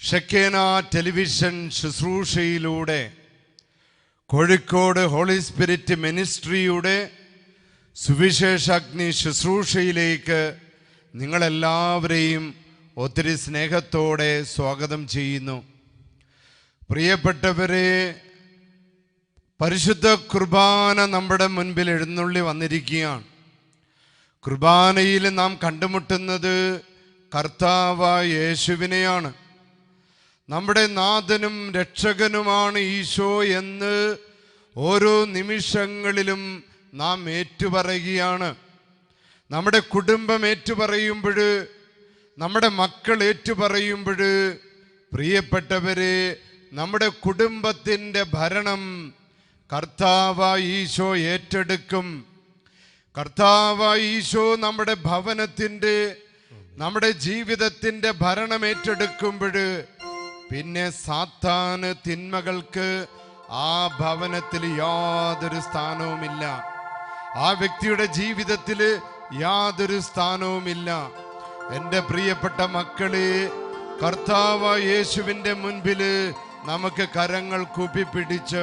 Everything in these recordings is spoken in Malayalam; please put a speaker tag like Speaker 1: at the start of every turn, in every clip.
Speaker 1: ഷെക്കേന ടെലിവിഷൻ ശുശ്രൂഷയിലൂടെ കോഴിക്കോട് ഹോളി സ്പിരിറ്റ് മിനിസ്ട്രിയുടെ സുവിശേഷാഗ്നി ശുശ്രൂഷയിലേക്ക് നിങ്ങളെല്ലാവരെയും ഒത്തിരി സ്നേഹത്തോടെ സ്വാഗതം ചെയ്യുന്നു. പ്രിയപ്പെട്ടവരെ പരിശുദ്ധ കുർബാന നമ്മുടെ മുൻപിൽ എഴുന്നള്ളി വന്നിരിക്കുകയാണ്. കുർബാനയിൽ നാം കണ്ടുമുട്ടുന്നത് കർത്താവായ യേശുവിനെയാണ്. നമ്മുടെ നാഥനും രക്ഷകനുമാണ് ഈശോ എന്ന് ഓരോ നിമിഷങ്ങളിലും നാം ഏറ്റുപറയുകയാണ്. നമ്മുടെ കുടുംബം ഏറ്റുപറയുമ്പോൾ നമ്മുടെ മക്കൾ ഏറ്റുപറയുമ്പോൾ പ്രിയപ്പെട്ടവരെ നമ്മുടെ കുടുംബത്തിന്റെ ഭരണം കർത്താവായി ഈശോ ഏറ്റെടുക്കും. കർത്താവായി ഈശോ നമ്മുടെ ഭവനത്തിന്റെ നമ്മുടെ ജീവിതത്തിന്റെ ഭരണം ഏറ്റെടുക്കുമ്പോൾ പിന്നെ സാത്താന് തിന്മകൾക്ക് ആ ഭവനത്തിൽ യാതൊരു സ്ഥാനവുമില്ല. ആ വ്യക്തിയുടെ ജീവിതത്തിൽ യാതൊരു സ്ഥാനവുമില്ല. എന്റെ പ്രിയപ്പെട്ട മക്കളെ കർത്താവ് യേശുവിന്റെ മുൻപിൽ നമുക്ക് കരങ്ങൾ കൂപ്പിപ്പിടിച്ച്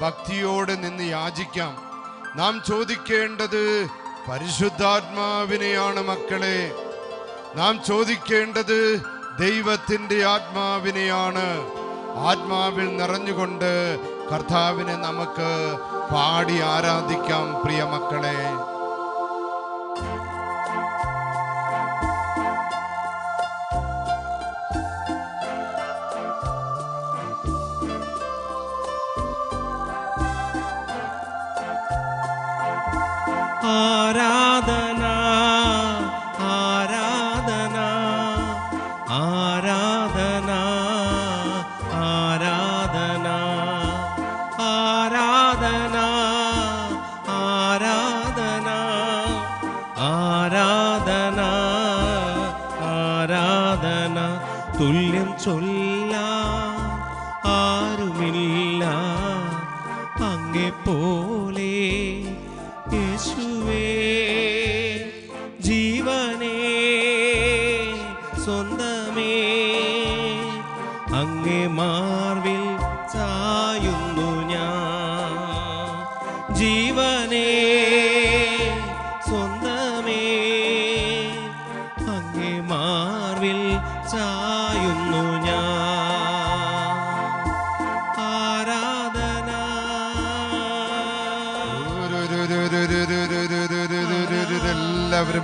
Speaker 1: ഭക്തിയോടെ നിന്ന് യാചിക്കാം. നാം ചോദിക്കേണ്ടത് പരിശുദ്ധാത്മാവിനെയാണ് മക്കളെ. നാം ചോദിക്കേണ്ടത് ദൈവത്തിന്റെ ആത്മാവിനെയാണ് ആത്മാവിൽ നിറഞ്ഞുകൊണ്ട് കർത്താവിനെ നമുക്ക് പാടി ആരാധിക്കാം പ്രിയ മക്കളെ. depois.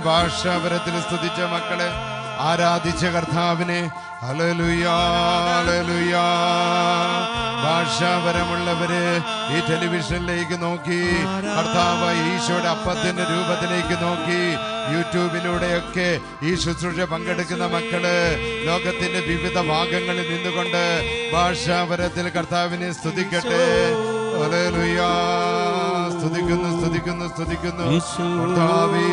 Speaker 1: ഭാഷാപരത്തിൽ സ്തുതിച്ച മക്കളെ ആരാധിച്ച കർത്താവിനെ. ഭാഷാപരമുള്ളവര് ഈ ടെലിവിഷനിലേക്ക് നോക്കി കർത്താവ് ഈശോയുടെ അപ്പത്തിന്റെ രൂപത്തിലേക്ക് നോക്കി യൂട്യൂബിലൂടെയൊക്കെ ഈ ശുശ്രൂഷ പങ്കെടുക്കുന്ന മക്കൾ ലോകത്തിന്റെ വിവിധ ഭാഗങ്ങളിൽ നിന്നുകൊണ്ട് ഭാഷാപരത്തിൽ കർത്താവിനെ സ്തുതിക്കട്ടെ. സ്തുതിക്കുന്നു സ്തുതിക്കുന്നു സ്തുതിക്കുന്നു. കർത്താവേ,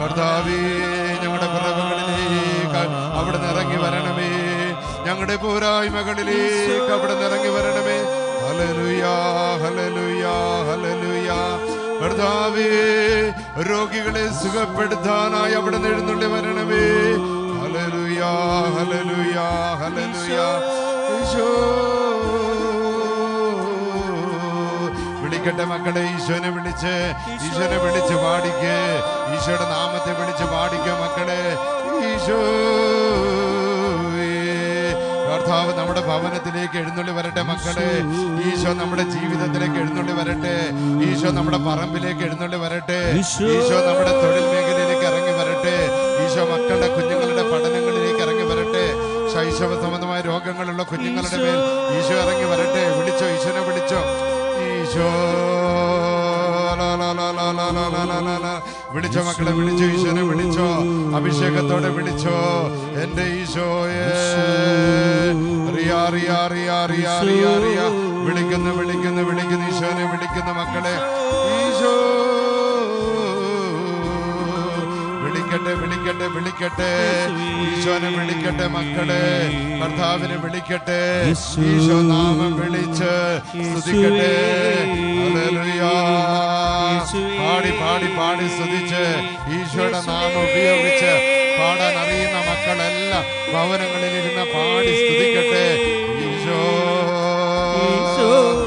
Speaker 1: കർത്താവേ ഞങ്ങളുടെ കുറവുകളിലേക്ക് അവിടെ ഇറങ്ങി വരണമേ. ഞങ്ങളുടെ പോരായ്മകളിലേക്ക് അവിടെ ഇറങ്ങി വരണമേ. ഹല്ലേലൂയാ ഹല്ലേലൂയാ ഹല്ലേലൂയാ കർത്താവേ രോഗികളെ സുഖപ്പെടുത്താനായി അവിടെ എഴുന്നള്ളി വരണമേ. Hallelujah hallelujah hallelujah Eesho. വിളിക്കട്ടെ മക്കളെ ഈശോനെ വിളിച്ച് ഈശോനെ വിളിച്ച് പാടിക്കേ ഈശോയുടെ നാമത്തെ വിളിച്ച് പാടിക്കേ മക്കളെ. ഈശോ. കർത്താവ് നമ്മുടെ ഭവനത്തിലേക്ക് എഴുന്നള്ളി വരട്ടെ മക്കളെ. ഈശോ നമ്മുടെ ജീവിതത്തിലേക്ക് എഴുന്നള്ളി വരട്ടെ. ഈശോ നമ്മുടെ പറമ്പിലേക്ക് എഴുന്നള്ളി വരട്ടെ.
Speaker 2: ഈശോ.
Speaker 1: ഈശോ നമ്മുടെ തൊഴിൽ മേഖലയിലേക്ക് ഇറങ്ങി വരട്ടെ. ഈശോ മക്കളുടെ കുഞ്ഞുങ്ങളുടെ പഠനങ്ങളിലേക്ക് ഇറങ്ങി വരട്ടെ. ശൈശവ സംബന്ധമായ രോഗങ്ങളുള്ള കുഞ്ഞുങ്ങളുടെ മേൽ ഈശോ ഇറങ്ങി വരട്ടെ. വിളിച്ചോ ഈശോനെ വിളിച്ചോ. ഈശോ. വിളിച്ചോ മക്കളെ വിളിച്ചോ ഈശോനെ വിളിച്ചോ. അഭിഷേകത്തോടെ വിളിച്ചോ. എന്റെ ഈശോയെ. വിളിക്കുന്നു വിളിക്കുന്നു വിളിക്കുന്നു ഈശോനെ വിളിക്കുന്ന മക്കളെ. ഈശോ. വിളിക്കട്ടെ വിളിക്കട്ടെ വിളിക്കട്ടെ. ഈശോനെ വിളിക്കട്ടെ മക്കളെ കർത്താവിനെ വിളിക്കട്ടെ. ഈശോ നാമം വിളിച്ച് സ്തുതിക്കട്ടെ. പാടി പാടി പാടി സ്തുതിച്ച് ഈശോയുടെ നാമം ഉപയോഗിച്ച് പാടാൻ അറിയുന്ന മക്കളെല്ലാം ഭവനങ്ങളിൽ ഇരുന്ന് പാടി സ്തുതിക്കട്ടെ. ഈശോ. ഈശോ.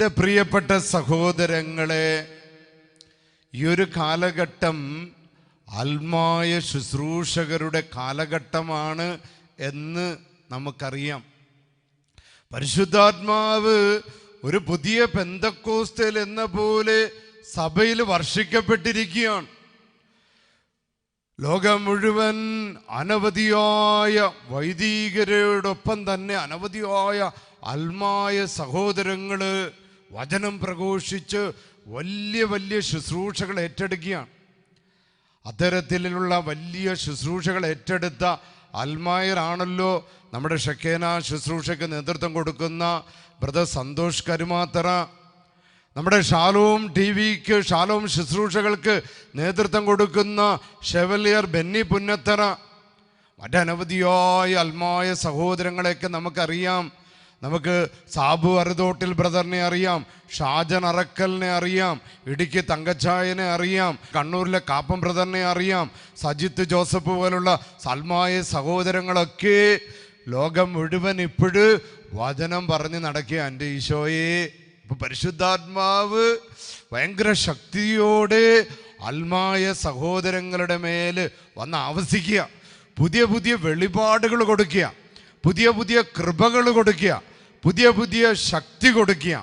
Speaker 1: എന്റെ പ്രിയപ്പെട്ട സഹോദരങ്ങളെ ഈ ഒരു കാലഘട്ടം ആത്മായ ശുശ്രൂഷകരുടെ കാലഘട്ടമാണ് എന്ന് നമുക്കറിയാം. പരിശുദ്ധാത്മാവ് ഒരു പുതിയ പെന്തക്കോസ്തൽ എന്ന പോലെ സഭയിൽ വർഷിക്കപ്പെട്ടിരിക്കുകയാണ്. ലോകം മുഴുവൻ അനവധിയായ വൈദികരോടൊപ്പം തന്നെ അനവധിയായ അൽമായ സഹോദരങ്ങൾ വചനം പ്രഘോഷിച്ച് വലിയ വലിയ ശുശ്രൂഷകൾ ഏറ്റെടുക്കുകയാണ്. അത്തരത്തിലുള്ള വലിയ ശുശ്രൂഷകൾ ഏറ്റെടുത്ത അൽമായറാണല്ലോ നമ്മുടെ ഷക്കേന ശുശ്രൂഷയ്ക്ക് നേതൃത്വം കൊടുക്കുന്ന ബ്രദർ സന്തോഷ് കരുമാത്തറ. നമ്മുടെ ഷാലോം ടി വിക്ക് ഷാലോം ശുശ്രൂഷകൾക്ക് നേതൃത്വം കൊടുക്കുന്ന ഷെവലിയർ ബെന്നി പുന്നത്തറ. മറ്റനവധിയായ അൽമായ സഹോദരങ്ങളെയൊക്കെ നമുക്കറിയാം. നമുക്ക് സാബു അറുതോട്ടിൽ ബ്രദറിനെ അറിയാം ഷാജൻ അറക്കലിനെ അറിയാം ഇടുക്കി തങ്കച്ചായനെ അറിയാം കണ്ണൂരിലെ കാപ്പം ബ്രദറിനെ അറിയാം സജിത്ത് ജോസഫ് പോലുള്ള സൽമായ സഹോദരങ്ങളൊക്കെ ലോകം മുഴുവൻ ഇപ്പോഴ് വചനം പറഞ്ഞ് നടക്കുക. എന്റെ ഈശോയെ ഇപ്പൊ പരിശുദ്ധാത്മാവ് ഭയങ്കര ശക്തിയോടെ അൽമായ സഹോദരങ്ങളുടെ മേൽ വന്ന് ആവസിക്കുക. പുതിയ പുതിയ വെളിപാടുകൾ കൊടുക്കുക. പുതിയ പുതിയ കൃപകൾ കൊടുക്കുക. പുതിയ പുതിയ ശക്തി കൊടുക്കുക.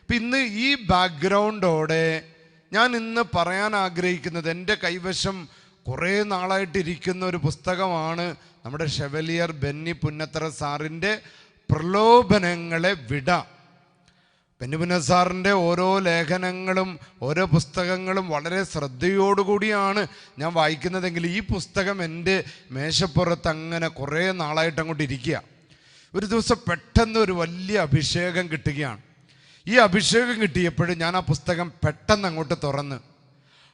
Speaker 1: അപ്പം ഇന്ന് ഈ ബാക്ക്ഗ്രൗണ്ടോടെ ഞാൻ ഇന്ന് പറയാൻ ആഗ്രഹിക്കുന്നത് എന്റെ കൈവശം കുറേ നാളായിട്ടിരിക്കുന്ന ഒരു പുസ്തകമാണ് നമ്മുടെ ഷെവലിയർ ബെന്നി പുന്നത്തറ സാറിന്റെ പ്രലോഭനങ്ങളെ വിട. ബെന്നിപുന്ന സാറിന്റെ ഓരോ ലേഖനങ്ങളും ഓരോ പുസ്തകങ്ങളും വളരെ ശ്രദ്ധയോടുകൂടിയാണ് ഞാൻ വായിക്കുന്നതെങ്കിൽ ഈ പുസ്തകം എന്റെ മേശപ്പുറത്ത് അങ്ങനെ കുറേ നാളായിട്ട് അങ്ങോട്ട് ഇരിക്കുക. ഒരു ദിവസം പെട്ടെന്ന് ഒരു വലിയ അഭിഷേകം കിട്ടുകയാണ്. ഈ അഭിഷേകം കിട്ടിയപ്പോഴും ഞാൻ ആ പുസ്തകം പെട്ടെന്ന് അങ്ങോട്ട് തുറന്ന്.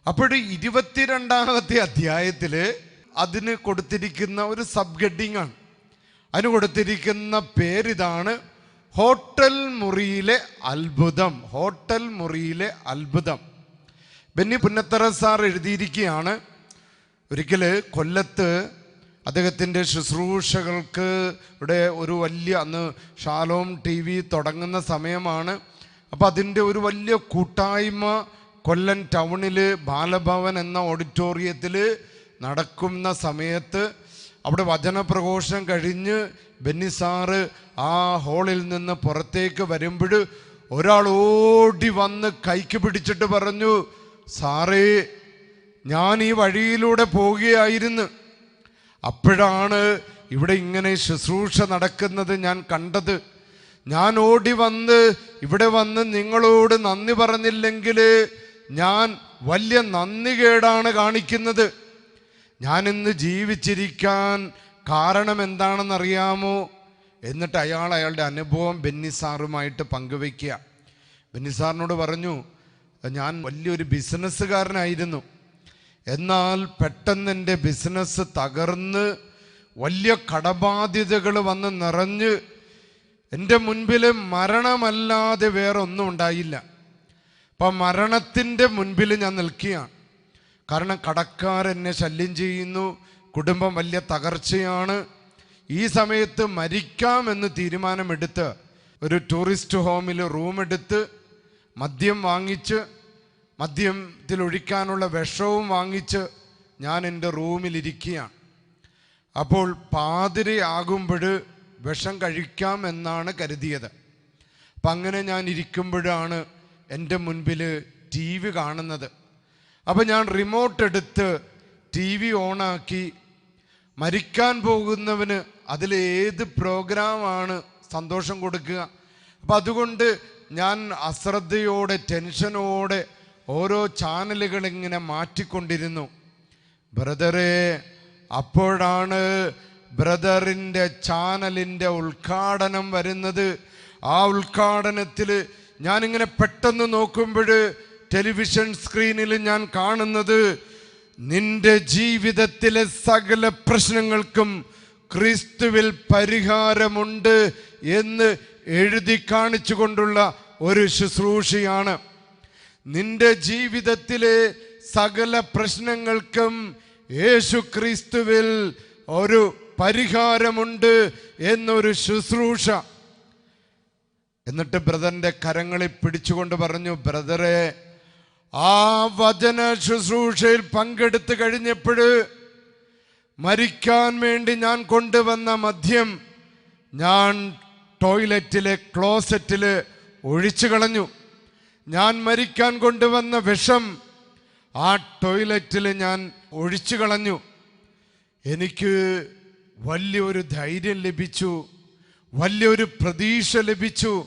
Speaker 1: അപ്പോൾ ഇരുപത്തിരണ്ടാമത്തെ അധ്യായത്തിൽ അതിന് കൊടുത്തിരിക്കുന്ന ഒരു സബ് ഹെഡിങ് ആണ് അതിന് കൊടുത്തിരിക്കുന്ന പേരിതാണ് ഹോട്ടൽ മുറിയിലെ അത്ഭുതം ഹോട്ടൽ മുറിയിലെ അത്ഭുതം. ബെന്നി പുന്നത്തറ സാർ എഴുതിയിരിക്കുകയാണ് ഒരിക്കൽ കൊല്ലത്ത് അദ്ദേഹത്തിന്റെ ശുശ്രൂഷകൾക്ക് ഇവിടെ ഒരു വലിയ അന്ന് ഷാലോം ടി വി തുടങ്ങുന്ന സമയമാണ്. അപ്പോൾ അതിന്റെ ഒരു വലിയ കൂട്ടായ്മ കൊല്ലം ടൗണിൽ ബാലഭവൻ എന്ന ഓഡിറ്റോറിയത്തിൽ നടക്കുന്ന സമയത്ത് അവിടെ വചനപ്രഘോഷം കഴിഞ്ഞ് ബെന്നിസാറ് ആ ഹോളിൽ നിന്ന് പുറത്തേക്ക് വരുമ്പോൾ ഒരാൾ ഓടി വന്ന് കൈക്ക് പിടിച്ചിട്ട് പറഞ്ഞു സാറേ ഞാൻ ഈ വഴിയിലൂടെ പോവുകയായിരുന്നു അപ്പോഴാണ് ഇവിടെ ഇങ്ങനെ ശുശ്രൂഷ നടക്കുന്നത് ഞാൻ കണ്ടത്. ഞാൻ ഓടി വന്ന് ഇവിടെ വന്ന് നിങ്ങളോട് നന്ദി പറഞ്ഞില്ലെങ്കിൽ ഞാൻ വലിയ നന്ദികേടാണ് കാണിക്കുന്നത്. ഞാൻ ഇന്ന് ജീവിച്ചിരിക്കാൻ കാരണം എന്താണെന്നറിയാമോ? എന്നിട്ട് അയാൾ അയാളുടെ അനുഭവം ബെന്നിസാറുമായിട്ട് പങ്കുവയ്ക്കുക. ബെന്നി സാറിനോട് പറഞ്ഞു ഞാൻ വലിയൊരു ബിസിനസ്സുകാരനായിരുന്നു. എന്നാൽ പെട്ടെന്ന് എന്റെ ബിസിനസ് തകർന്ന് വലിയ കടബാധ്യതകൾ വന്ന് നിറഞ്ഞ് എന്റെ മുൻപിൽ മരണമല്ലാതെ വേറൊന്നും ഉണ്ടായില്ല. അപ്പം മരണത്തിന്റെ മുൻപിൽ ഞാൻ നിൽക്കുകയാണ്. കാരണം കടക്കാർ എന്നെ ശല്യം ചെയ്യുന്നു. കുടുംബം വലിയ തകർച്ചയാണ്. ഈ സമയത്ത് മരിക്കാമെന്ന് തീരുമാനമെടുത്ത് ഒരു ടൂറിസ്റ്റ് ഹോമിൽ റൂം എടുത്ത് മദ്യം വാങ്ങിച്ച് മദ്യത്തിൽ ഒഴിക്കാനുള്ള വിഷവും വാങ്ങിച്ച് ഞാൻ എന്റെ റൂമിലിരിക്കുകയാണ്. അപ്പോൾ പാതിരയാകുമ്പോൾ വിഷം കഴിക്കാമെന്നാണ് കരുതിയത്. അപ്പം അങ്ങനെ ഞാൻ ഇരിക്കുമ്പോഴാണ് എന്റെ മുൻപിൽ ടി വി കാണുന്നത്. അപ്പം ഞാൻ റിമോട്ട് എടുത്ത് ടി വി ഓണാക്കി മരിക്കാൻ പോകുന്നവന് അതിൽ ഏത് പ്രോഗ്രാമാണ് സന്തോഷം കൊടുക്കുക? അപ്പം അതുകൊണ്ട് ഞാൻ അശ്രദ്ധയോടെ ടെൻഷനോടെ ഓരോ ചാനലുകൾ ഇങ്ങനെ മാറ്റിക്കൊണ്ടിരുന്നു. ബ്രദറെ അപ്പോഴാണ് ബ്രദറിന്റെ ചാനലിന്റെ ഉദ്ഘാടനം വരുന്നത്. ആ ഉദ്ഘാടനത്തിൽ ഞാനിങ്ങനെ പെട്ടെന്ന് നോക്കുമ്പോൾ ടെലിവിഷൻ സ്ക്രീനിൽ ഞാൻ കാണുന്നത് നിന്റെ ജീവിതത്തിലെ സകല പ്രശ്നങ്ങൾക്കും ക്രിസ്തുവിൽ പരിഹാരമുണ്ട് എന്ന് എഴുതി കാണിച്ചു കൊണ്ടുള്ള ഒരു ശുശ്രൂഷയാണ്. നിന്റെ ജീവിതത്തിലെ സകല പ്രശ്നങ്ങൾക്കും യേശു ക്രിസ്തുവിൽ ഒരു പരിഹാരമുണ്ട് എന്നൊരു ശുശ്രൂഷ. എന്നിട്ട് ബ്രദറിന്റെ കരങ്ങളിൽ പിടിച്ചുകൊണ്ട് പറഞ്ഞു ബ്രദറെ ആ വചന ശുശ്രൂഷയിൽ പങ്കെടുത്തു കഴിഞ്ഞപ്പോൾ മരിക്കാൻ വേണ്ടി ഞാൻ കൊണ്ടുവന്ന മദ്യം ഞാൻ ടോയ്ലറ്റിലെ ക്ലോസറ്റിൽ ഒഴിച്ചു കളഞ്ഞു. ഞാൻ മരിക്കാൻ കൊണ്ടുവന്ന വിഷം ആ ടോയ്ലറ്റിൽ ഞാൻ ഒഴിച്ചു കളഞ്ഞു. എനിക്ക് വലിയൊരു ധൈര്യം ലഭിച്ചു വലിയൊരു പ്രതീക്ഷ ലഭിച്ചു.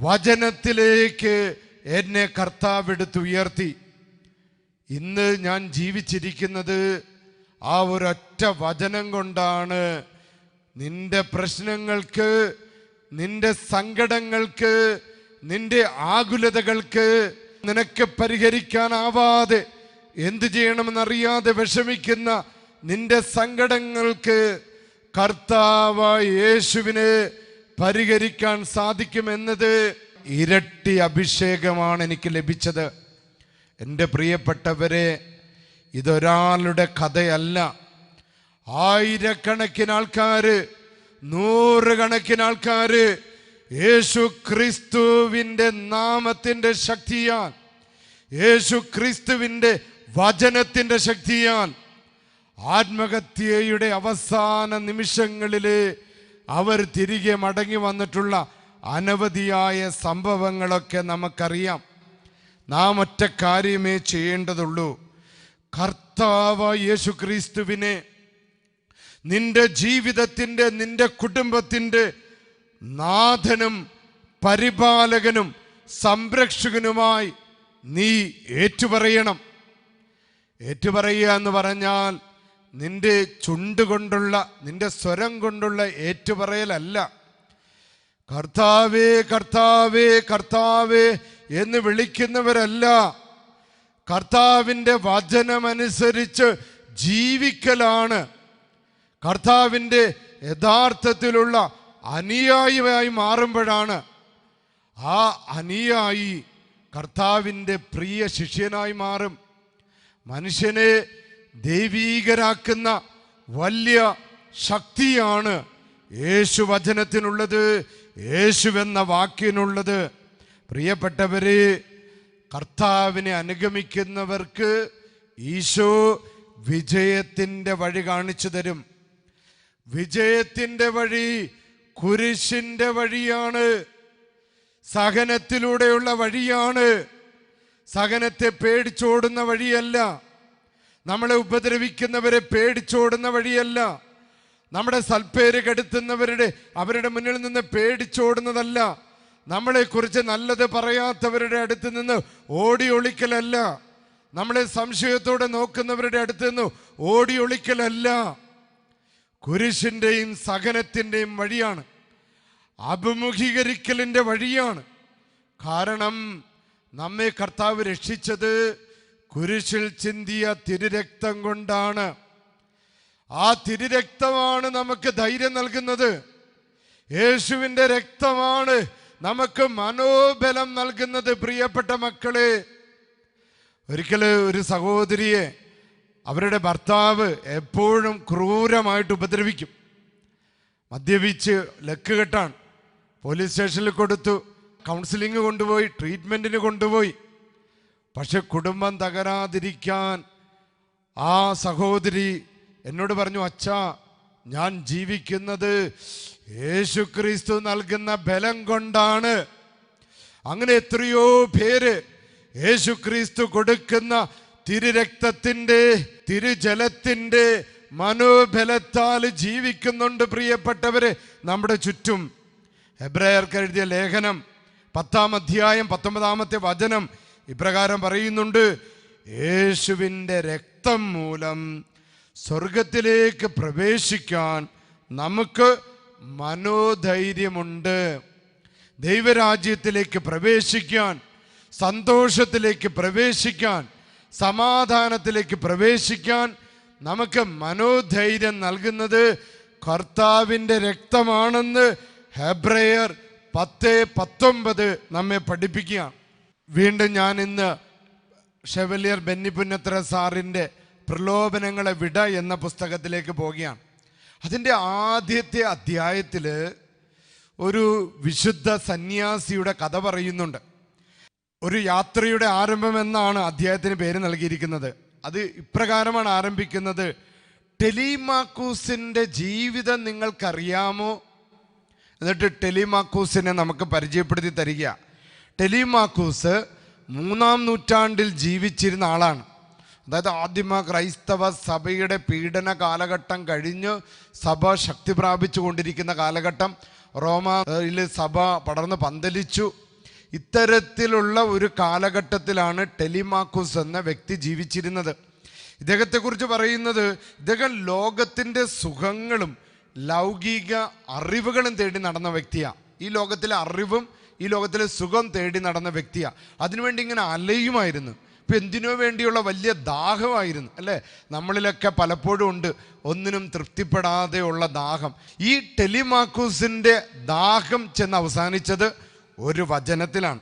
Speaker 1: വചനത്തിലേക്ക് എന്നെ കർത്താവ് എടുത്തുയർത്തി ഇന്ന് ഞാൻ ജീവിച്ചിരിക്കുന്നത് ആ ഒരൊറ്റ വചനം കൊണ്ടാണ്. നിന്റെ പ്രശ്നങ്ങൾക്ക് നിന്റെ സങ്കടങ്ങൾക്ക് നിന്റെ ആകുലതകൾക്ക് നിനക്ക് പരിഹരിക്കാനാവാതെ എന്തു ചെയ്യണമെന്നറിയാതെ വിഷമിക്കുന്ന നിന്റെ സങ്കടങ്ങൾക്ക് കർത്താവായ യേശുവിന് പരിഹരിക്കാൻ സാധിക്കുമെന്നത് ഇരട്ടി അഭിഷേകമാണ് എനിക്ക് ലഭിച്ചത്. എന്റെ പ്രിയപ്പെട്ടവരെ ഇതൊരാളുടെ കഥയല്ല. ആയിരക്കണക്കിന് ആൾക്കാര് നൂറുകണക്കിന് ആൾക്കാർ യേശു ക്രിസ്തുവിന്റെ നാമത്തിന്റെ ശക്തിയാൽ യേശു ക്രിസ്തുവിന്റെ വചനത്തിന്റെ ശക്തിയാൽ ആത്മഹത്യയുടെ അവസാന നിമിഷങ്ങളിൽ അവർ തിരികെ മടങ്ങി വന്നിട്ടുള്ള അനവധിയായ സംഭവങ്ങളൊക്കെ നമുക്കറിയാം. നാം ഒറ്റ കാര്യമേ ചെയ്യേണ്ടതുള്ളൂ. കർത്താവ് യേശു ക്രിസ്തുവിനെ നിന്റെ ജീവിതത്തിന്റെ നിന്റെ കുടുംബത്തിന്റെ നാഥനും പരിപാലകനും സംരക്ഷകനുമായി നീ ഏറ്റുപറയണം. ഏറ്റുപറയുക എന്ന് പറഞ്ഞാൽ നിന്റെ ചുണ്ടുകൊണ്ടുള്ള നിന്റെ സ്വരം കൊണ്ടുള്ള ഏറ്റുപറയലല്ല. കർത്താവേ കർത്താവേ കർത്താവേ എന്ന് വിളിക്കുന്നവരല്ല. കർത്താവിന്റെ വചനമനുസരിച്ച് ജീവിക്കലാണ്. കർത്താവിന്റെ യഥാർത്ഥത്തിലുള്ള അനുയായിയായി മാറുമ്പോഴാണ്. ആ അനുയായി കർത്താവിന്റെ പ്രിയ ശിഷ്യനായി മാറും. മനുഷ്യനെ ദൈവീകരാക്കുന്ന വലിയ ശക്തിയാണ് യേശു വചനത്തിനുള്ളത്. യേശുവെന്ന വാക്കിനുള്ളത് പ്രിയപ്പെട്ടവരെ കർത്താവിനെ അനുഗമിക്കുന്നവർക്ക് ഈശോ വിജയത്തിന്റെ വഴി കാണിച്ചു തരും. വിജയത്തിന്റെ വഴി കുരിശിന്റെ വഴിയാണ്. സഹനത്തിലൂടെയുള്ള വഴിയാണ്. സഹനത്തെ പേടിച്ചോടുന്ന വഴിയല്ല. നമ്മളെ ഉപദ്രവിക്കുന്നവരെ പേടിച്ചോടുന്ന വഴിയല്ല. നമ്മുടെ സൽപ്പേര് കെടുത്തുന്നവരുടെ അവരുടെ മുന്നിൽ നിന്ന് പേടിച്ചോടുന്നതല്ല. നമ്മളെക്കുറിച്ച് നല്ലത് പറയാത്തവരുടെ അടുത്ത് നിന്ന് ഓടി ഒളിക്കലല്ല നമ്മളെ സംശയത്തോടെ നോക്കുന്നവരുടെ അടുത്ത് നിന്ന് ഓടി ഒളിക്കലല്ല കുരിശിന്റെയും സഹനത്തിന്റെയും വഴിയാണ്. അഭിമുഖീകരിക്കലിന്റെ വഴിയാണ്. കാരണം നമ്മെ കർത്താവ് രക്ഷിച്ചത് കുരിശിൽ ചിന്തിയ തിരുരക്തം കൊണ്ടാണ്. ആ തിരുരക്തമാണ് നമുക്ക് ധൈര്യം നൽകുന്നത്. യേശുവിന്റെ രക്തമാണ് നമുക്ക് മനോബലം നൽകുന്നത് പ്രിയപ്പെട്ട മക്കളെ. ഒരിക്കൽ ഒരു സഹോദരിയെ അവരുടെ ഭർത്താവ് എപ്പോഴും ക്രൂരമായിട്ട് ഉപദ്രവിക്കും. മദ്യപിച്ച് ലക്ക് കെട്ടാണ് പോലീസ് സ്റ്റേഷനിൽ കൊടുത്തു കൗൺസിലിംഗ് കൊണ്ടുപോയി ട്രീറ്റ്മെന്റിന് കൊണ്ടുപോയി. പക്ഷെ കുടുംബം തകരാതിരിക്കാൻ ആ സഹോദരി എന്നോട് പറഞ്ഞു അച്ഛാ ഞാൻ ജീവിക്കുന്നത് യേശു ക്രിസ്തു നൽകുന്ന ബലം കൊണ്ടാണ്. അങ്ങനെ എത്രയോ പേര് യേശു ക്രിസ്തു കൊടുക്കുന്ന തിരുരക്തത്തിന്റെ തിരുജലത്തിന്റെ മനോബലത്താൽ ജീവിക്കുന്നുണ്ട് പ്രിയപ്പെട്ടവര് നമ്മുടെ ചുറ്റും. ഹെബ്രായർക്ക് എഴുതിയ ലേഖനം പത്താം അധ്യായം പത്തൊമ്പതാമത്തെ വചനം ഇപ്രകാരം പറയുന്നുണ്ട് യേശുവിന്റെ രക്തം മൂലം സ്വർഗത്തിലേക്ക് പ്രവേശിക്കാൻ നമുക്ക് മനോധൈര്യമുണ്ട്. ദൈവരാജ്യത്തിലേക്ക് പ്രവേശിക്കാൻ സന്തോഷത്തിലേക്ക് പ്രവേശിക്കാൻ സമാധാനത്തിലേക്ക് പ്രവേശിക്കാൻ നമുക്ക് മനോധൈര്യം നൽകുന്നത് കർത്താവിന്റെ രക്തമാണെന്ന് ഹെബ്രയർ പത്ത് പത്തൊമ്പത് നമ്മെ പഠിപ്പിക്കുകയാണ്. വീണ്ടും ഞാൻ ഇന്ന് ഷെവലിയർ ബെന്നിപുന്നത്ര സാറിന്റെ പ്രലോഭനങ്ങളെ വിട എന്ന പുസ്തകത്തിലേക്ക് പോവുകയാണ്. അതിന്റെ ആദ്യത്തെ അധ്യായത്തിൽ ഒരു വിശുദ്ധ സന്യാസിയുടെ കഥ പറയുന്നുണ്ട്. ഒരു യാത്രയുടെ ആരംഭം എന്നാണ് അധ്യായത്തിന് പേര് നൽകിയിരിക്കുന്നത്. അത് ഇപ്രകാരമാണ് ആരംഭിക്കുന്നത്. ടെലിമാക്കൂസിന്റെ ജീവിതം നിങ്ങൾക്കറിയാമോ? എന്നിട്ട് ടെലിമാക്കൂസിനെ നമുക്ക് പരിചയപ്പെടുത്തി തരിക. ടെലിമാക്കൂസ് മൂന്നാം നൂറ്റാണ്ടിൽ ജീവിച്ചിരുന്ന ആളാണ്. അതായത് ആദ്യമ ക്രൈസ്തവ സഭയുടെ പീഡന കാലഘട്ടം കഴിഞ്ഞ് സഭ ശക്തി പ്രാപിച്ചു കൊണ്ടിരിക്കുന്ന കാലഘട്ടം റോമയിൽ സഭ പടർന്ന് പന്തലിച്ചു. ഇത്തരത്തിലുള്ള ഒരു കാലഘട്ടത്തിലാണ് ടെലിമാക്കൂസ് എന്ന വ്യക്തി ജീവിച്ചിരുന്നത്. ഇദ്ദേഹത്തെക്കുറിച്ച് പറയുന്നത് ഇദ്ദേഹം ലോകത്തിന്റെ സുഖങ്ങളും ലൗകിക അറിവുകളും തേടി നടന്ന വ്യക്തിയാണ് ഈ ലോകത്തിലെ അറിവും ഈ ലോകത്തിലെ സുഖം തേടി നടന്ന വ്യക്തിയാണ് അതിനുവേണ്ടി ഇങ്ങനെ അലയുമായിരുന്നു. ഇപ്പം എന്തിനോ വേണ്ടിയുള്ള വലിയ ദാഹമായിരുന്നു അല്ലേ? നമ്മളിലൊക്കെ പലപ്പോഴും ഉണ്ട് ഒന്നിനും തൃപ്തിപ്പെടാതെയുള്ള ദാഹം. ഈ ടെലിമാക്കൂസിന്റെ ദാഹം ചെന്ന് അവസാനിച്ചത് ഒരു വചനത്തിലാണ്.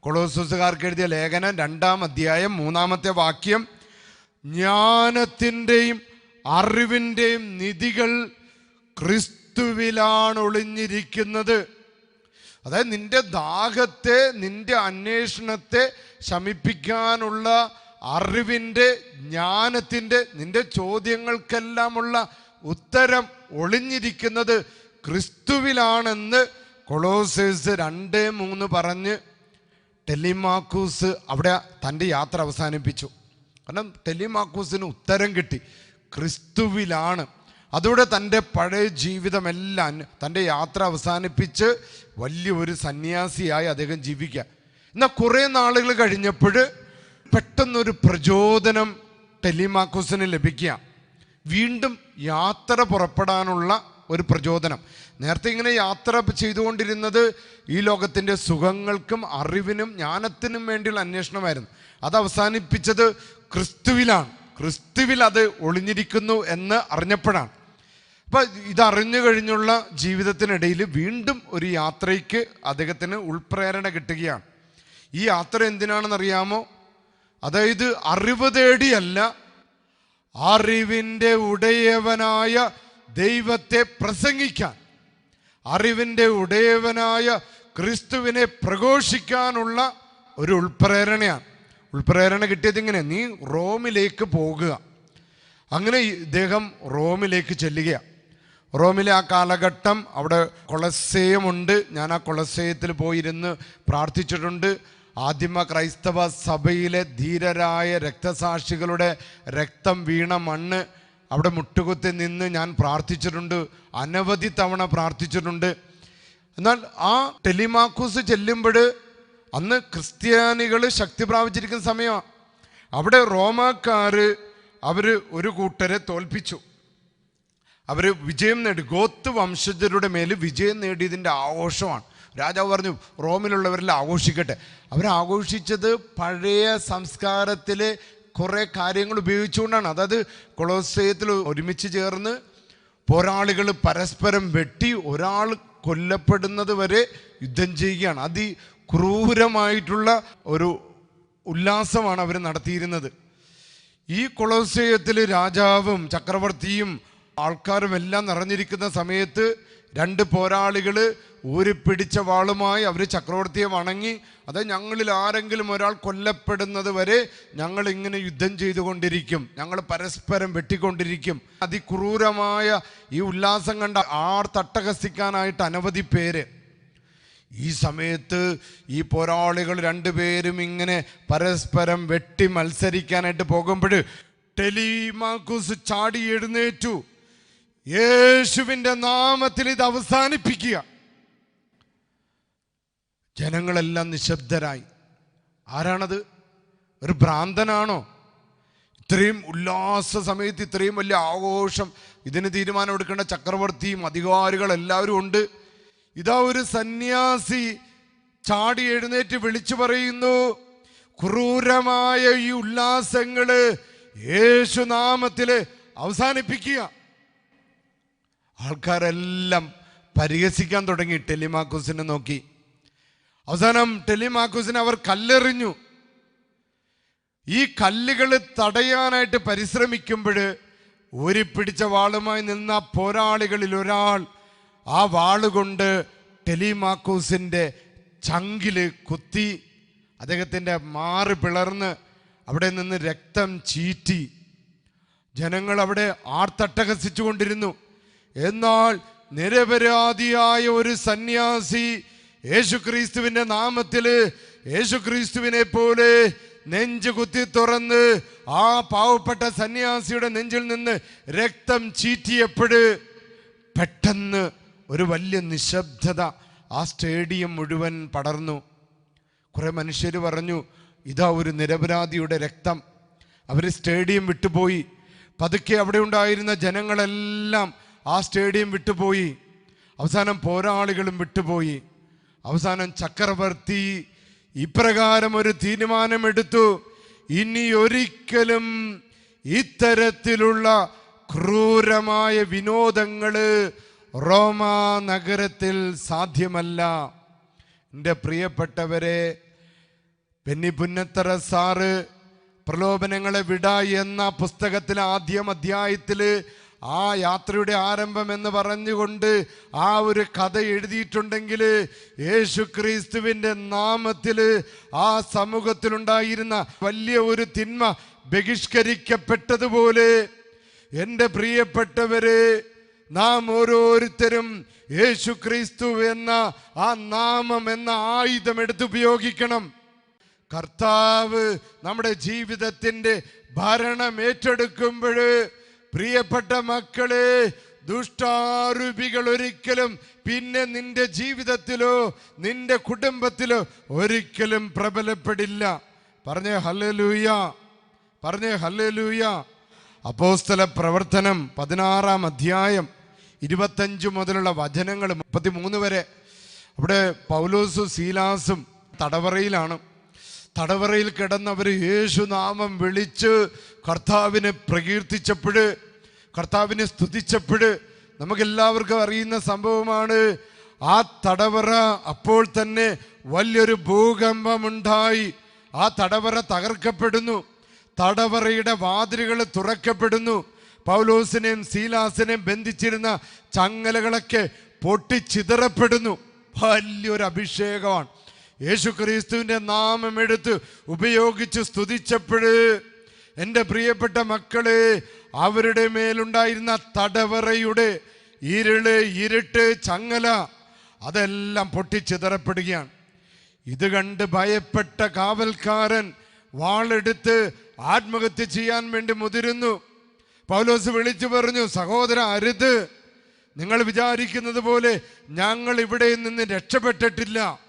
Speaker 1: കൊളോസുസുകാർക്ക് എഴുതിയ ലേഖനം രണ്ടാം അധ്യായം മൂന്നാമത്തെ വാക്യം ജ്ഞാനത്തിന്റെയും അറിവിന്റെയും നിധികൾ ക്രിസ്തുവിലാണ് ഒളിഞ്ഞിരിക്കുന്നത്. അതായത് നിന്റെ ദാഹത്തെ നിന്റെ അന്വേഷണത്തെ ശമിപ്പിക്കാനുള്ള അറിവിന്റെ ജ്ഞാനത്തിന്റെ നിന്റെ ചോദ്യങ്ങൾക്കെല്ലാമുള്ള ഉത്തരം ഒളിഞ്ഞിരിക്കുന്നത് ക്രിസ്തുവിലാണെന്ന് കൊളോസേഴ്സ് രണ്ട് മൂന്ന് പറഞ്ഞ് ടെലിമാക്കൂസ് അവിടെ തന്റെ യാത്ര അവസാനിപ്പിച്ചു. കാരണം ടെലിമാക്കൂസിന് ഉത്തരം കിട്ടി. ക്രിസ്തുവിലാണ്. അതോടെ തന്റെ പഴയ ജീവിതമെല്ലാം തന്റെ യാത്ര അവസാനിപ്പിച്ച് വലിയൊരു സന്യാസിയായി അദ്ദേഹം ജീവിക്കുക. എന്നാൽ കുറേ നാളുകൾ കഴിഞ്ഞപ്പോൾ പെട്ടെന്നൊരു പ്രചോദനം ടെലിമാക്കോസിന് ലഭിക്കുക. വീണ്ടും യാത്ര പുറപ്പെടാനുള്ള ഒരു പ്രചോദനം. നേരത്തെ ഇങ്ങനെ യാത്ര ചെയ്തുകൊണ്ടിരുന്നത് ഈ ലോകത്തിന്റെ സുഖങ്ങൾക്കും അറിവിനും ജ്ഞാനത്തിനും വേണ്ടിയുള്ള അന്വേഷണമായിരുന്നു. അത് അവസാനിപ്പിച്ചത് ക്രിസ്തുവിലാണ്. ക്രിസ്തുവിൽ അത് ഒളിഞ്ഞിരിക്കുന്നു എന്ന് അറിഞ്ഞപ്പോഴാണ്. അപ്പൊ ഇതറിഞ്ഞു കഴിഞ്ഞുള്ള ജീവിതത്തിനിടയിൽ വീണ്ടും ഒരു യാത്രയ്ക്ക് അദ്ദേഹത്തിന് ഉൾപ്രേരണ കിട്ടുകയാണ്. ഈ യാത്ര എന്തിനാണെന്നറിയാമോ? അതായത് അറിവ് തേടിയല്ല അറിവിന്റെ ഉടയവനായ ദൈവത്തെ പ്രസംഗിക്കാൻ അറിവിന്റെ ഉടയവനായ ക്രിസ്തുവിനെ പ്രഘോഷിക്കാനുള്ള ഒരു ഉൾപ്രേരണയാണ്. ഉൾപ്രേരണ കിട്ടിയത് ഇങ്ങനെ നീ റോമിലേക്ക് പോകുക. അങ്ങനെ ഇദ്ദേഹം റോമിലേക്ക് ചെല്ലുകയാണ്. റോമിലെ ആ കാലഘട്ടം അവിടെ കൊളസേയമുണ്ട് ഞാൻ ആ കൊളസേയത്തിൽ പോയിരുന്ന് പ്രാർത്ഥിച്ചിട്ടുണ്ട്. ആദിമ ക്രൈസ്തവ സഭയിലെ ധീരരായ രക്തസാക്ഷികളുടെ രക്തം വീണ മണ്ണ് അവിടെ മുട്ടുകുത്തി നിന്ന് ഞാൻ പ്രാർത്ഥിച്ചിട്ടുണ്ട്. അനവധി തവണ പ്രാർത്ഥിച്ചിട്ടുണ്ട്. എന്നാൽ ആ ടെലിമാക്കൂസ് ചെല്ലുമ്പോൾ അന്ന് ക്രിസ്ത്യാനികൾ ശക്തി പ്രാപിച്ചിരിക്കുന്ന സമയമാണ് അവിടെ റോമാക്കാർ അവർ ഒരു കൂട്ടരെ തോൽപ്പിച്ചു. അവർ വിജയം നേടി. ഗോത്ത് വംശജരുടെ മേൽ വിജയം നേടിയതിന്റെ ആഘോഷമാണ്. രാജാവ് പറഞ്ഞു റോമിലുള്ളവരെല്ലാം ആഘോഷിക്കട്ടെ. അവരാഘോഷിച്ചത് പഴയ സംസ്കാരത്തിലെ കുറേ കാര്യങ്ങൾ ഉപയോഗിച്ചുകൊണ്ടാണ്. അതായത് കൊളോസയത്തിൽ ഒരുമിച്ച് ചേർന്ന് പോരാളികൾ പരസ്പരം വെട്ടി ഒരാൾ കൊല്ലപ്പെടുന്നത് വരെ യുദ്ധം ചെയ്യുകയാണ്. അതി ക്രൂരമായിട്ടുള്ള ഒരു ഉല്ലാസമാണ് അവർ നടത്തിയിരുന്നത്. ഈ കൊളോസയത്തിൽ രാജാവും ചക്രവർത്തിയും ആൾക്കാരും എല്ലാം നിറഞ്ഞിരിക്കുന്ന സമയത്ത് രണ്ട് പോരാളികൾ ഊരി പിടിച്ച വാളുമായി അവർ ചക്രവർത്തിയെ വണങ്ങി അത് ഞങ്ങളിൽ ആരെങ്കിലും ഒരാൾ കൊല്ലപ്പെടുന്നത് വരെ ഞങ്ങൾ ഇങ്ങനെ യുദ്ധം ചെയ്തുകൊണ്ടിരിക്കും. ഞങ്ങൾ പരസ്പരം വെട്ടിക്കൊണ്ടിരിക്കും. അതിക്രൂരമായ ഈ ഉല്ലാസം കണ്ട ആർ തട്ടഹസിക്കാനായിട്ട് അനവധി പേര്. ഈ സമയത്ത് ഈ പോരാളികൾ രണ്ടുപേരും ഇങ്ങനെ പരസ്പരം വെട്ടി മത്സരിക്കാനായിട്ട് പോകുമ്പോൾ ടെലിമാക്കൂസ് ചാടി എഴുന്നേറ്റു. യേശുവിന്റെ നാമത്തിൽ ഇത് അവസാനിപ്പിക്കുക. ജനങ്ങളെല്ലാം നിശബ്ദരായി. ആരാണത്? ഒരു ഭ്രാന്തനാണോ? ഇത്രയും ഉല്ലാസ സമയത്ത് ഇത്രയും വലിയ ആഘോഷം ഇതിന് തീരുമാനം എടുക്കേണ്ട ചക്രവർത്തിയും അധികാരികൾ എല്ലാവരും ഉണ്ട്. ഇതാ ഒരു സന്യാസി ചാടി എഴുന്നേറ്റ് വിളിച്ചു പറയുന്നു ക്രൂരമായ ഈ ഉല്ലാസങ്ങൾ യേശുനാമത്തിൽ അവസാനിപ്പിക്കുക. ആൾക്കാരെല്ലാം പരിഹസിക്കാൻ തുടങ്ങി ടെലിമാക്കൂസിനെ നോക്കി. അവസാനം ടെലിമാക്കൂസിനെ അവർ കല്ലെറിഞ്ഞു. ഈ കല്ലുകൾ തടയാനായിട്ട് പരിശ്രമിക്കുമ്പോൾ ഒരു ഊരിപ്പിടിച്ച വാളുമായി നിന്ന പോരാളികളിൽ ഒരാൾ ആ വാളുകൊണ്ട് ടെലിമാക്കൂസിന്റെ ചങ്കിൽ കുത്തി അദ്ദേഹത്തിന്റെ മാറ് പിളർന്ന് അവിടെ നിന്ന് രക്തം ചീറ്റി. ജനങ്ങൾ അവിടെ ആർത്തട്ടഹസിച്ചുകൊണ്ടിരുന്നു. എന്നാൽ നിരപരാധിയായ ഒരു സന്യാസി യേശുക്രിസ്തുവിന്റെ നാമത്തിൽ യേശുക്രിസ്തുവിനെ പോലെ നെഞ്ച് കുത്തി തുറന്ന് ആ പാവപ്പെട്ട സന്യാസിയുടെ നെഞ്ചിൽ നിന്ന് രക്തം ചീറ്റിയപ്പോഴ് പെട്ടെന്ന് ഒരു വലിയ നിശബ്ദത ആ സ്റ്റേഡിയം മുഴുവൻ പടർന്നു. കുറെ മനുഷ്യർ പറഞ്ഞു ഇതാ ഒരു നിരപരാധിയുടെ രക്തം. അവർ സ്റ്റേഡിയം വിട്ടുപോയി. പതുക്കെ അവിടെ ഉണ്ടായിരുന്ന ജനങ്ങളെല്ലാം ആ സ്റ്റേഡിയം വിട്ടുപോയി. അവസാനം പോരാളികളും വിട്ടുപോയി. അവസാനം ചക്രവർത്തി ഇപ്രകാരം ഒരു തീരുമാനമെടുത്തു. ഇനി ഒരിക്കലും ഇത്തരത്തിലുള്ള ക്രൂരമായ വിനോദങ്ങൾ റോമാ നഗരത്തിൽ സാധ്യമല്ല. എന്റെ പ്രിയപ്പെട്ടവരെ പെന്നി പുന്നത്തറ സാറ് പ്രലോഭനങ്ങളെ വിട എന്ന പുസ്തകത്തിലെ ആദ്യം അധ്യായത്തിൽ ആ യാത്രയുടെ ആരംഭം എന്ന് പറഞ്ഞുകൊണ്ട് ആ ഒരു കഥ എഴുതിയിട്ടുണ്ടെങ്കിൽ യേശു ക്രിസ്തുവിന്റെ നാമത്തിൽ ആ സമൂഹത്തിലുണ്ടായിരുന്ന വലിയ ഒരു തിന്മ ബഹിഷ്കരിക്കപ്പെട്ടതുപോലെ എന്റെ പ്രിയപ്പെട്ടവരെ നാം ഓരോരുത്തരും യേശു ക്രിസ്തു എന്ന ആ നാമം എന്ന ആയുധം എടുത്ത് ഉപയോഗിക്കണം. കർത്താവ് നമ്മുടെ ജീവിതത്തിന്റെ ഭരണം ഏറ്റെടുക്കുമ്പോൾ പ്രിയപ്പെട്ട മക്കളെ ദുഷ്ടാരൂപികൾ ഒരിക്കലും പിന്നെ നിന്റെ ജീവിതത്തിലോ നിന്റെ കുടുംബത്തിലോ ഒരിക്കലും പ്രബലപ്പെടില്ല. പറഞ്ഞേ ഹല്ലേലൂയ പറഞ്ഞേ ഹല്ലേലൂയ. അപ്പോസ്തല പ്രവർത്തനം പതിനാറാം അധ്യായം ഇരുപത്തഞ്ച് മുതലുള്ള വചനങ്ങൾ മുപ്പത്തിമൂന്ന് വരെ. അവിടെ പൗലോസും സീലാസും തടവറയിലാണ്. തടവറയിൽ കിടന്നവർ യേശുനാമം വിളിച്ച് കർത്താവിനെ പ്രകീർത്തിച്ചപ്പോൾ കർത്താവിനെ സ്തുതിച്ചപ്പോൾ നമുക്കെല്ലാവർക്കും അറിയുന്ന സംഭവമാണ് ആ തടവറ അപ്പോൾ തന്നെ വലിയൊരു ഭൂകമ്പമുണ്ടായി. ആ തടവറ തകർക്കപ്പെടുന്നു തടവറയുടെ വാതിലുകൾ തുറക്കപ്പെടുന്നു. പൗലോസിനെയും സീലാസിനെയും ബന്ധിച്ചിരുന്ന ചങ്ങലകളൊക്കെ പൊട്ടിച്ചിതറപ്പെടുന്നു. വലിയൊരു അഭിഷേകമാണ്. യേശു ക്രിസ്തുവിന്റെ നാമം എടുത്ത് ഉപയോഗിച്ച് സ്തുതിച്ചപ്പോഴ് എന്റെ പ്രിയപ്പെട്ട മക്കളെ അവരുടെ മേലുണ്ടായിരുന്ന തടവറയുടെ ഇരുൾ ഇരുട്ട് ചങ്ങല അതെല്ലാം പൊട്ടിച്ചിതറപ്പെടുകയാണ്. ഇത് കണ്ട് ഭയപ്പെട്ട കാവൽക്കാരൻ വാളെടുത്ത് ആത്മഹത്യ ചെയ്യാൻ വേണ്ടി മുതിരുന്നു. പൗലോസ് വിളിച്ചു പറഞ്ഞു സഹോദര അരുത്. നിങ്ങൾ വിചാരിക്കുന്നത് പോലെ ഞങ്ങൾ ഇവിടെ നിന്ന് രക്ഷപ്പെട്ടിട്ടില്ല.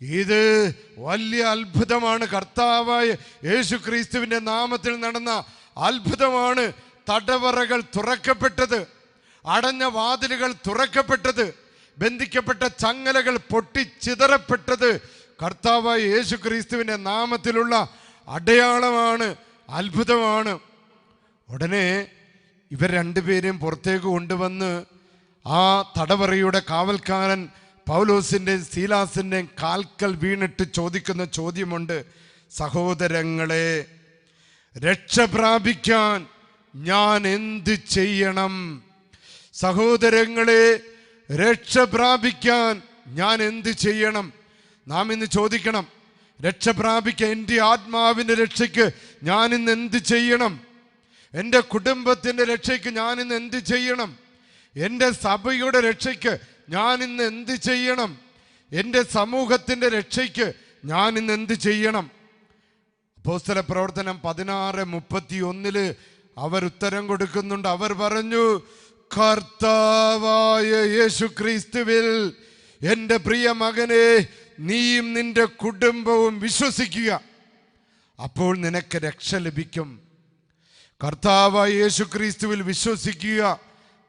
Speaker 1: ഇത് വലിയ അത്ഭുതമാണ്. കർത്താവായ യേശു ക്രിസ്തുവിന്റെ നാമത്തിൽ നടന്ന അത്ഭുതമാണ്. തടവറകൾ തുറക്കപ്പെട്ടത്. അടഞ്ഞ വാതിലുകൾ തുറക്കപ്പെട്ടത്. ബന്ധിക്കപ്പെട്ട ചങ്ങലകൾ പൊട്ടിച്ചിതറപ്പെട്ടത്. കർത്താവായ യേശു ക്രിസ്തുവിന്റെ നാമത്തിലുള്ള അടയാളമാണ് അത്ഭുതമാണ്. ഉടനെ ഇവർ രണ്ടുപേരെയും പുറത്തേക്ക് കൊണ്ടുവന്ന് ആ തടവറയുടെ കാവൽക്കാരൻ പൗലോസിന്റെയും സീലാസിന്റെയും കാൽക്കൽ വീണിട്ട് ചോദിക്കുന്ന ചോദ്യമുണ്ട് സഹോദരങ്ങളെ രക്ഷ പ്രാപിക്കാൻ ഞാൻ എന്ത് ചെയ്യണം? സഹോദരങ്ങളെ രക്ഷ പ്രാപിക്കാൻ ഞാൻ എന്ത് ചെയ്യണം? നാം ഇന്ന് ചോദിക്കണം രക്ഷ പ്രാപിക്കാൻ എന്റെ ആത്മാവിന്റെ രക്ഷയ്ക്ക് ഞാൻ ഇന്ന് എന്ത് ചെയ്യണം? എന്റെ കുടുംബത്തിന്റെ രക്ഷയ്ക്ക് ഞാൻ ഇന്ന് എന്ത് ചെയ്യണം? എന്റെ സഭയുടെ രക്ഷയ്ക്ക് ഞാൻ ഇന്ന് എന്ത് ചെയ്യണം? എന്റെ സമൂഹത്തിന്റെ രക്ഷയ്ക്ക് ഞാൻ ഇന്ന് എന്ത് ചെയ്യണം? അപ്പോസ്തല പ്രവർത്തനം പതിനാറ് മുപ്പത്തി ഒന്നിൽ അവർ ഉത്തരം കൊടുക്കുന്നുണ്ട്. അവർ പറഞ്ഞു കർത്താവായ യേശു ക്രിസ്തുവിൽ എന്റെ പ്രിയ മകനെ നീയും നിന്റെ കുടുംബവും വിശ്വസിക്കുക. അപ്പോൾ നിനക്ക് രക്ഷ ലഭിക്കും. കർത്താവായ യേശു ക്രിസ്തുവിൽ വിശ്വസിക്കുക.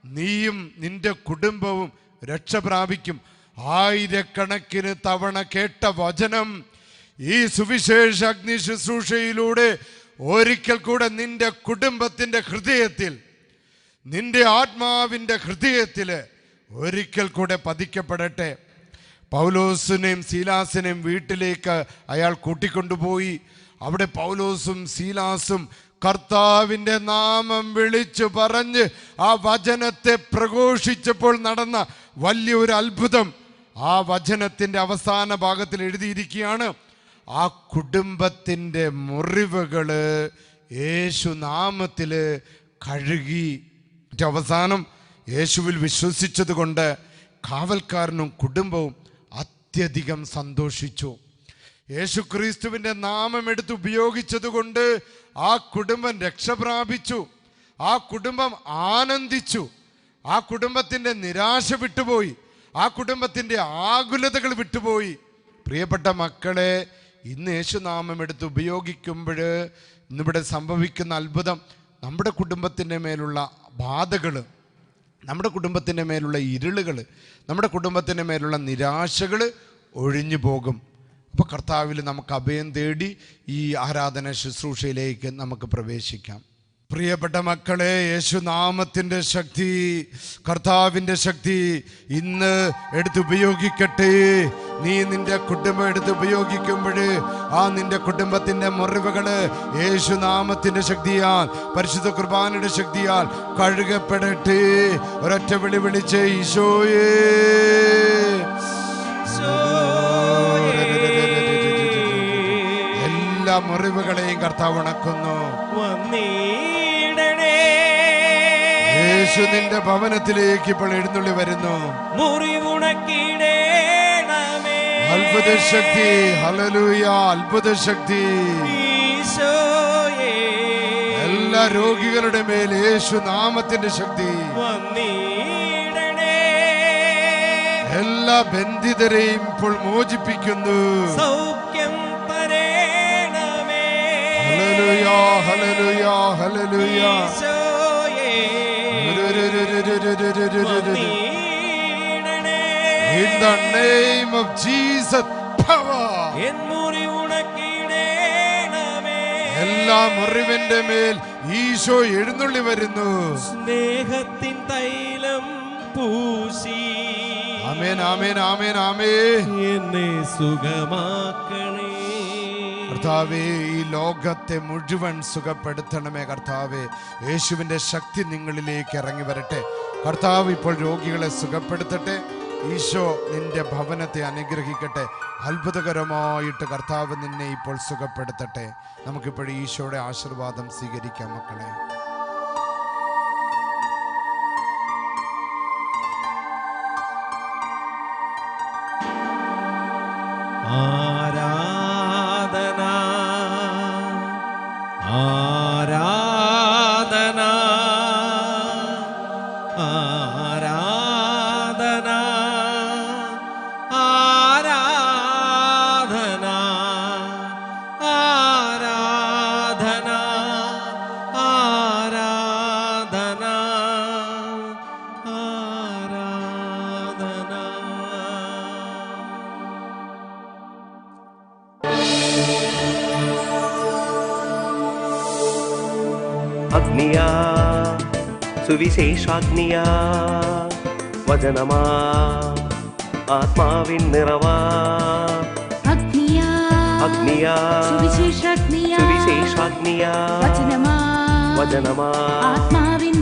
Speaker 1: നീയും നിന്റെ കുടുംബവും രക്ഷ പ്രാപിക്കും. ആയിരക്കണക്കിന് തവണ കേട്ട വചനം ഈ സുവിശേഷ അഗ്നി ശുശ്രൂഷയിലൂടെ ഒരിക്കൽ കൂടെ നിന്റെ കുടുംബത്തിന്റെ ഹൃദയത്തിൽ നിന്റെ ആത്മാവിന്റെ ഹൃദയത്തിൽ ഒരിക്കൽ കൂടെ പതിക്കപ്പെടട്ടെ. പൗലോസിനെയും സീലാസിനെയും വീട്ടിലേക്ക് അയാൾ കൂട്ടിക്കൊണ്ടുപോയി. അവിടെ പൗലോസും സീലാസും കർത്താവിന്റെ നാമം വിളിച്ചു പറഞ്ഞ് ആ വചനത്തെ പ്രഘോഷിച്ചപ്പോൾ നടന്ന വലിയൊരു അത്ഭുതം ആ വചനത്തിന്റെ അവസാന ഭാഗത്തിൽ എഴുതിയിരിക്കുകയാണ്. ആ കുടുംബത്തിന്റെ മുറിവുകൾ യേശു നാമത്തിൽ കഴുകി. അവസാനം യേശുവിൽ വിശ്വസിച്ചത് കൊണ്ട് കാവൽക്കാരനും കുടുംബവും അത്യധികം സന്തോഷിച്ചു. യേശു ക്രിസ്തുവിന്റെ നാമം എടുത്ത് ഉപയോഗിച്ചത് കൊണ്ട് ആ കുടുംബം രക്ഷ പ്രാപിച്ചു ആ കുടുംബം ആനന്ദിച്ചു. ആ കുടുംബത്തിന്റെ നിരാശ വിട്ടുപോയി. ആ കുടുംബത്തിന്റെ ആകുലതകൾ വിട്ടുപോയി. പ്രിയപ്പെട്ട മക്കളെ ഇന്ന് യേശുനാമം എടുത്ത് ഉപയോഗിക്കുമ്പോൾ ഇന്നിവിടെ സംഭവിക്കുന്ന അത്ഭുതം നമ്മുടെ കുടുംബത്തിന്റെ മേലുള്ള ബാധകൾ നമ്മുടെ കുടുംബത്തിന്റെ മേലുള്ള ഇരുളുകൾ നമ്മുടെ കുടുംബത്തിന്റെ മേലുള്ള നിരാശകൾ ഒഴിഞ്ഞു പോകും. അപ്പോൾ കർത്താവിൽ നമുക്ക് അഭയം തേടി ഈ ആരാധന ശുശ്രൂഷയിലേക്ക് നമുക്ക് പ്രവേശിക്കാം. പ്രിയപ്പെട്ട മക്കളെ യേശുനാമത്തിന്റെ ശക്തി കർത്താവിന്റെ ശക്തി ഇന്ന് എടുത്തുപയോഗിക്കട്ടെ. നീ നിന്റെ കുടുംബം എടുത്ത് ഉപയോഗിക്കുമ്പോൾ ആ നിന്റെ കുടുംബത്തിന്റെ മുറിവുകൾ യേശുനാമത്തിന്റെ ശക്തിയാൽ പരിശുദ്ധ കുർബാനയുടെ ശക്തിയാൽ കഴുകപ്പെടട്ടെ. ഒരൊറ്റ വിളി വിളിച്ച് ഈശോയേ. എല്ലാ മുറിവുകളെയും കർത്താവ് ഉണക്കുന്നു.
Speaker 2: വന്നിടണേ
Speaker 1: യേശു നിന്റെ ഭവനത്തിലേക്ക് ഇപ്പോൾ എഴുന്നള്ളി വരുന്നു. അത്ഭുത ശക്തി ഹലലൂയ അത്ഭുത ശക്തി എല്ലാ രോഗികളുടെ മേൽ യേശു നാമത്തിന്റെ ശക്തി. എല്ലാ ബന്ധിതരെയും ഇപ്പോൾ മോചിപ്പിക്കുന്നു.
Speaker 2: സൗഖ്യം
Speaker 1: hallelujah hallelujah hallelujah In the name of Jesus, power. എല്ലാ മുറിവിന്റെ മേൽ ഈശോ എഴുന്നള്ളി വരുന്നു
Speaker 2: സ്നേഹത്തിൻ തൈലം പൂശി
Speaker 1: ആമേൻ ആമേൻ ആമേൻ ആമേ
Speaker 2: എന്നെ സുഖമാക്കണേ
Speaker 1: കർത്താവേ ഈ ലോകത്തെ മുഴുവൻ സുഖപ്പെടുത്തണമേ കർത്താവേ. യേശുവിന്റെ ശക്തി നിങ്ങളിലേക്ക് ഇറങ്ങി വരട്ടെ. കർത്താവ് ഇപ്പോൾ രോഗികളെ സുഖപ്പെടുത്തട്ടെ. ഈശോ നിന്റെ ഭവനത്തെ അനുഗ്രഹിക്കട്ടെ. അത്ഭുതകരമായിട്ട് കർത്താവ് നിന്നെ ഇപ്പോൾ സുഖപ്പെടുത്തട്ടെ. നമുക്കിപ്പോൾ ഈശോയുടെ ആശീർവാദം സ്വീകരിക്കാം മക്കളെ.
Speaker 2: ആരാധന
Speaker 3: സുവിശേഷാഗ്നിയാ വചനമാ ആത്മാവിൻ നിറവാ.
Speaker 4: അഗ്നിയാ
Speaker 3: അഗ്നിയാ
Speaker 4: സുവിശേഷാഗ്നിയാ
Speaker 3: സുവിശേഷാഗ്നിയാ
Speaker 4: വചനമാ
Speaker 3: വചനമാ.
Speaker 4: ആത്മാവിൻ